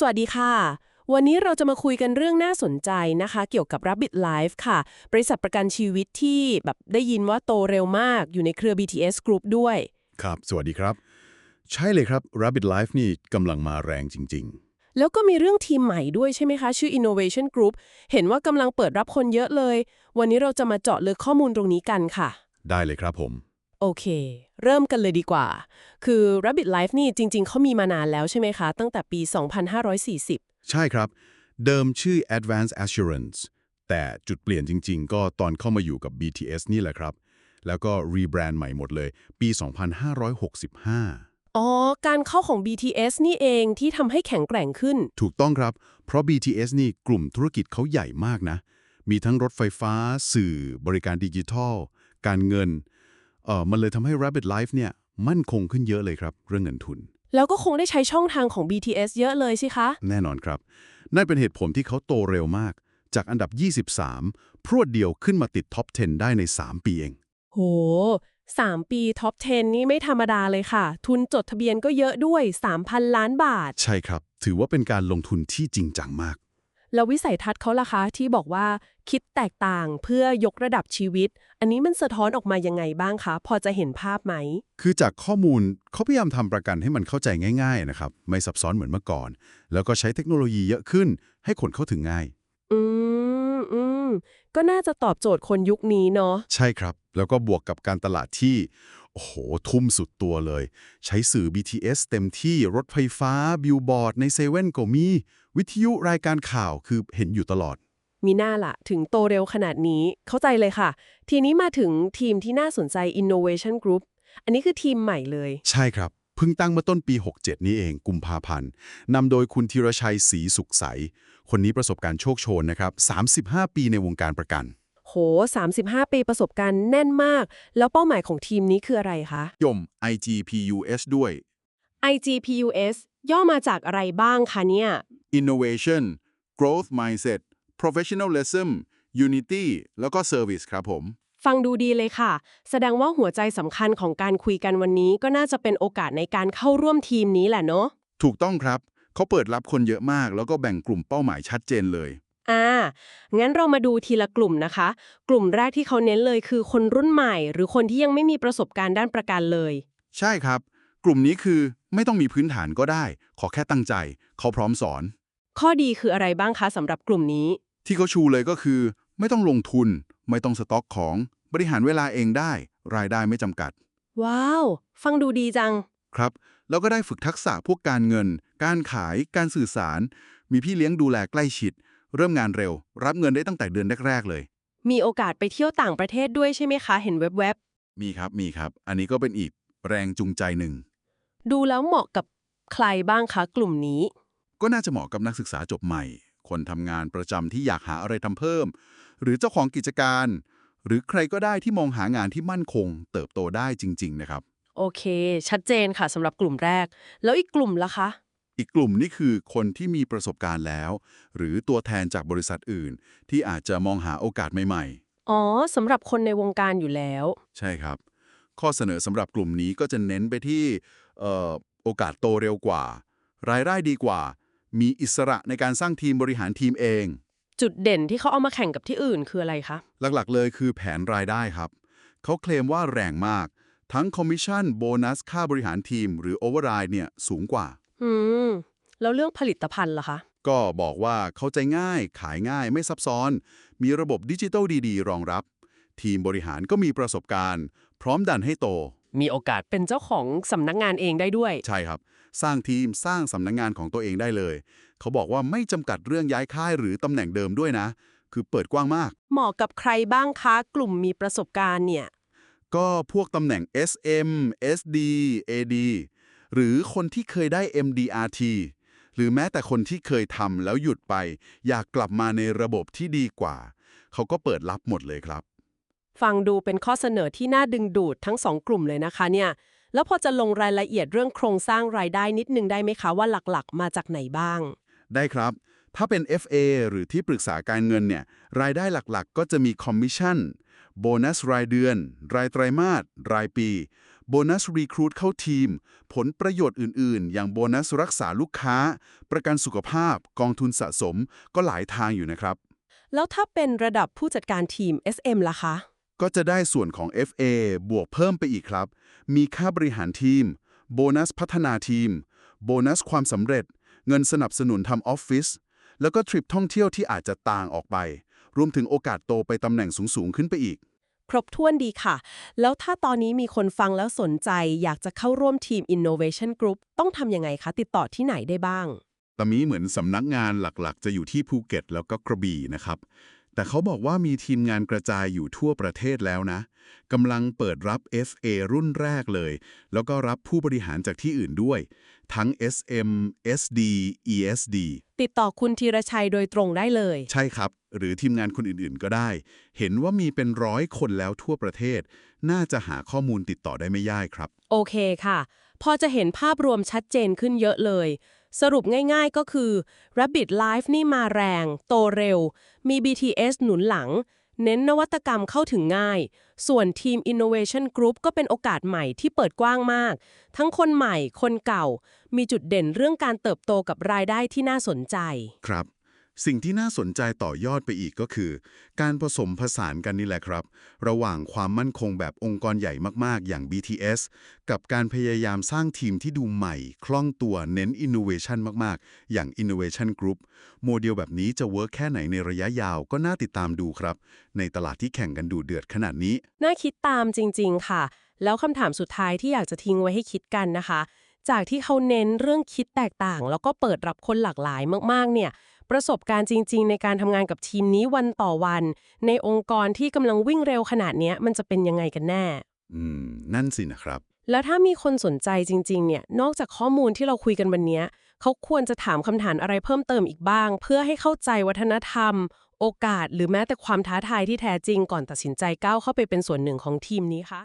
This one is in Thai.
สวัสดีค่ะ วันนี้เราจะมาคุยกันเรื่องน่าสนใจนะคะ เกี่ยวกับ Rabbit Life ค่ะ บริษัทประกันชีวิตที่แบบได้ยินว่าโตเร็วมากอยู่ในเครือ BTS Group ด้วย ครับ สวัสดีครับ ใช่เลยครับ Rabbit Life นี่กำลังมาแรงจริงแล้วก็มีเรื่องทีมใหม่ด้วยใช่ไหมคะ ชื่อ Innovation Group เห็นว่ากำลังเปิดรับคนเยอะเลย วันนี้เราจะมาเจาะลึกข้อมูลตรงนี้กันค่ะๆได้เลยครับผม โอเค เริ่มกันเลยดีกว่า คือ Rabbit Life นี่จริง ๆ เขามีมานานแล้วใช่ไหมคะ ตั้งแต่ปี 2540 ใช่ครับ เดิมชื่อ Advanced Assurance แต่จุดเปลี่ยนจริง ๆ ก็ตอนเข้ามาอยู่กับ BTS นี่แหละครับ แล้วก็รีแบรนด์ใหม่หมดเลย ปี 2565 อ๋อ การเข้าของ BTS นี่เองที่ทำให้แข็งแกร่งขึ้น ถูกต้องครับ เพราะ BTS นี่กลุ่มธุรกิจเขาใหญ่มากนะ มีทั้งรถไฟฟ้า สื่อ บริการดิจิทัล การเงิน เอ่อมันเลยทำให้ Rabbit Life เนี่ยมั่นคงขึ้นเยอะเลยครับ เรื่องเงินทุน แล้วก็คงได้ใช้ช่องทางของ BTS เยอะเลยสิคะ แน่นอนครับ นั่นเป็นเหตุผลที่เขาโตเร็วมาก จากอันดับ 23 พรวดเดียวขึ้นมาติดท็อป 10 ได้ใน 3 ปีเอง โห 3 ปีท็อป 10 นี่ไม่ธรรมดาเลยค่ะ ทุนจดทะเบียนก็เยอะด้วย 3,000 ล้านบาท ใช่ครับ ถือว่าเป็นการลงทุนที่จริงจังมาก แล้ววิสัยทัศน์เขาล่ะคะที่บอกว่าคิดแตกต่างเพื่อยกระดับชีวิต อันนี้มันสะท้อนออกมายังไงบ้างคะ พอจะเห็นภาพไหม คือจากข้อมูลเขาพยายามทำประกันให้มันเข้าใจง่ายๆนะครับ ไม่ซับซ้อนเหมือนเมื่อก่อน แล้วก็ใช้เทคโนโลยีเยอะขึ้น ให้คนเข้าถึงง่าย อืมอืมก็น่าจะตอบโจทย์คนยุคนี้เนาะใช่ครับ แล้วก็บวกกับการตลาดที่ โอ้โห ทุ่มสุดตัวเลย ใช้สื่อ BTS เต็มที่รถไฟฟ้า บิลบอร์ด ในเซเว่นก็มี วิทยุรายการข่าวคือเห็นอยู่ตลอด มีหน้าละถึงโตเร็วขนาดนี้เข้าใจเลยค่ะ ทีนี้มาถึงทีมที่น่าสนใจ Innovation Group อันนี้คือทีมใหม่เลย ใช่ครับเพิ่งตั้งเมื่อต้นปี 67 นี้เอง กุมภาพันธ์นำโดยคุณธีรชัยศรีสุขใส คนนี้ประสบการณ์โชคโชนนะครับ 35 ปีในวงการประกัน โห 35 ปีประสบการณ์แน่นมาก แล้วเป้าหมายของทีมนี้คืออะไรคะยม IGPUS ด้วย IGPUS ย่อมาจากอะไรบ้างคะเนี่ย Innovation Growth Mindset Professionalism Unity แล้วก็ Service ครับผม ฟังดูดีเลยค่ะ แสดงว่าหัวใจสำคัญของการคุยกันวันนี้ ก็น่าจะเป็นโอกาสในการเข้าร่วมทีมนี้แหละเนาะ ถูกต้องครับ เขาเปิดรับคนเยอะมาก แล้วก็แบ่งกลุ่มเป้าหมายชัดเจนเลย อ่า งั้นเรามาดูทีละกลุ่มนะคะ กลุ่มแรกที่เขาเน้นเลยคือคนรุ่นใหม่ หรือคนที่ยังไม่มีประสบการณ์ด้านประกันเลย ใช่ครับ กลุ่มนี้คือไม่ต้องมีพื้นฐานก็ได้ ขอแค่ตั้งใจ เขาพร้อมสอน ข้อดีคืออะไรบ้างคะสำหรับกลุ่มนี้ ที่เขาชูเลยก็คือ ไม่ต้องลงทุน ไม่ต้องสต็อกของ บริหารเวลาเองได้ รายได้ไม่จำกัด ว้าว ฟังดูดีจัง ครับ แล้วก็ได้ฝึกทักษะพวกการเงิน การขาย การสื่อสาร มีพี่เลี้ยงดูแลใกล้ชิด เริ่มงานเร็ว รับเงินได้ตั้งแต่เดือนแรกๆเลย มีโอกาสไปเที่ยวต่างประเทศด้วยใช่ไหมคะ เห็นแวบมีครับมีครับ อันนี้ก็เป็นอีกแรงจูงใจหนึ่ง ๆดูแล้วเหมาะกับใครบ้างคะกลุ่มนี้ ก็น่าจะเหมาะกับนักศึกษาจบใหม่ คนทำงานประจำที่อยากหาอะไรทำเพิ่ม หรือเจ้าของกิจการ หรือใครก็ได้ที่มองหางานที่มั่นคง เติบโตได้จริง ๆ นะครับ โอเค ชัดเจนค่ะสำหรับกลุ่มแรก แล้วอีกกลุ่มล่ะคะ อีกกลุ่มนี่คือคนที่มีประสบการณ์แล้ว หรือตัวแทนจากบริษัทอื่น ที่อาจจะมองหาโอกาสใหม่อ๋อสำหรับคนในวงการอยู่แล้วๆใช่ครับ ข้อเสนอสำหรับกลุ่มนี้ก็จะเน้นไปที่เอ่อโอกาสโตเร็วกว่า รายได้ดีกว่า มีอิสระในการสร้างทีมบริหารทีมเอง จุดเด่นที่เขาเอามาแข่งกับที่อื่นคืออะไรคะ หลักๆ เลยคือแผนรายได้ครับ เขาเคลมว่าแรงมาก ทั้งคอมมิชชั่น โบนัส ค่าบริหารทีม หรือโอเวอร์ไรด์เนี่ยสูงกว่า อืม แล้วเรื่องผลิตภัณฑ์ล่ะคะ ก็บอกว่าเข้าใจง่าย ขายง่ายไม่ซับซ้อน มีระบบดิจิทัลดีๆ รองรับ ทีมบริหารก็มีประสบการณ์ พร้อมดันให้โต มีโอกาสเป็นเจ้าของสำนักงานเองได้ด้วย ใช่ครับ สร้างทีมสร้างสำนักงงานของตัวเองได้เลย เขาบอกว่าไม่จำกัดเรื่องย้ายค่ายหรือตำแหน่งเดิมด้วยนะ คือเปิดกว้างมาก เหมาะกับใครบ้างคะ กลุ่มมีประสบการณ์เนี่ย ก็พวกตำแหน่ง SM SD AD หรือคนที่เคยได้ MDRT หรือแม้แต่คนที่เคยทำแล้วหยุดไป อยากกลับมาในระบบที่ดีกว่า เขาก็เปิดรับหมดเลยครับ ฟังดูเป็นข้อเสนอที่น่าดึงดูดทั้งสองกลุ่มเลยนะคะเนี่ย แล้วพอจะลงรายละเอียดเรื่องโครงสร้างรายได้นิดนึงได้ไหมคะว่าหลักๆ มาจากไหนบ้าง ได้ครับ ถ้าเป็น FA หรือที่ปรึกษาการเงินเนี่ย รายได้หลักๆ ก็จะมีคอมมิชชั่น โบนัสรายเดือน รายไตรมาส รายปี โบนัสรีครูดเข้าทีม ผลประโยชน์อื่น ๆ อย่างโบนัสรักษาลูกค้า ประกันสุขภาพ กองทุนสะสม ก็หลายทางอยู่นะครับ แล้วถ้าเป็นระดับผู้จัดการทีม SM ล่ะคะ ก็จะได้ส่วนของ FA บวกเพิ่มไปอีกครับ มีค่าบริหารทีม โบนัสพัฒนาทีม โบนัสความสำเร็จ เงินสนับสนุนทำออฟฟิศแล้วก็ทริปท่องเที่ยวที่อาจจะต่างออกไป รวมถึงโอกาสโตไปตำแหน่งสูง ๆ ขึ้นไปอีก ครบถ้วนดีค่ะ แล้วถ้าตอนนี้มีคนฟังแล้วสนใจ อยากจะเข้าร่วมทีม Innovation Group ต้องทำยังไงคะ ติดต่อที่ไหนได้บ้าง ตอนนี้เหมือนสำนักงานหลักๆ จะอยู่ที่ภูเก็ตแล้วก็กระบี่นะครับแต่เขาบอกว่ามีทีมงานกระจายอยู่ทั่วประเทศแล้วนะกำลังเปิดรับ FA รุ่นแรกเลย แล้วก็รับผู้บริหารจากที่อื่นด้วย ทั้ง SM SD ESD ติดต่อคุณธีรชัยโดยตรงได้เลย ใช่ครับ หรือทีมงานคนอื่นๆ ก็ได้ เห็นว่ามีเป็นร้อยคนแล้วทั่วประเทศ น่าจะหาข้อมูลติดต่อได้ไม่ยากครับ โอเคค่ะ พอจะเห็นภาพรวมชัดเจนขึ้นเยอะเลย สรุปง่ายๆก็คือ Rabbit Life นี่มาแรง โตเร็ว มี BTS หนุนหลัง เน้นนวัตกรรมเข้าถึงง่าย ส่วนทีม Innovation Group ก็เป็นโอกาสใหม่ที่เปิดกว้างมาก ทั้งคนใหม่ คนเก่า มีจุดเด่นเรื่องการเติบโตกับรายได้ที่น่าสนใจ ครับ สิ่งที่น่าสนใจต่อยอดไปอีกก็คือ การผสมผสานกันนี่แหละครับ ระหว่างความมั่นคงแบบองค์กรใหญ่มากๆ อย่าง BTS กับการพยายามสร้างทีมที่ดูใหม่ คล่องตัวเน้น Innovation มากๆ อย่าง Innovation Group โมเดลแบบนี้จะเวิร์กแค่ไหนในระยะยาวก็น่าติดตามดูครับ ในตลาดที่แข่งกันดูเดือดขนาดนี้ น่าคิดตามจริง ๆ ค่ะ แล้วคำถามสุดท้ายที่อยากจะทิ้งไว้ให้คิดกันนะคะ จากที่เขาเน้นเรื่องคิดแตกต่าง แล้วก็เปิดรับคนหลากหลายมากๆเนี่ย ประสบการณ์จริง ๆ ในการทำงานกับทีมนี้วันต่อวัน ในองค์กรที่กำลังวิ่งเร็วขนาดเนี้ยมันจะเป็นยังไงกันแน่ อืม นั่นสินะครับ แล้วถ้ามีคนสนใจจริง ๆ เนี่ย นอกจากข้อมูลที่เราคุยกันวันเนี้ยเขาควรจะถามคำถามอะไรเพิ่มเติมอีกบ้าง เพื่อให้เข้าใจวัฒนธรรม โอกาส หรือแม้แต่ความท้าทายที่แท้จริงก่อนตัดสินใจก้าวเข้าไปเป็นส่วนหนึ่งของทีมนี้คะ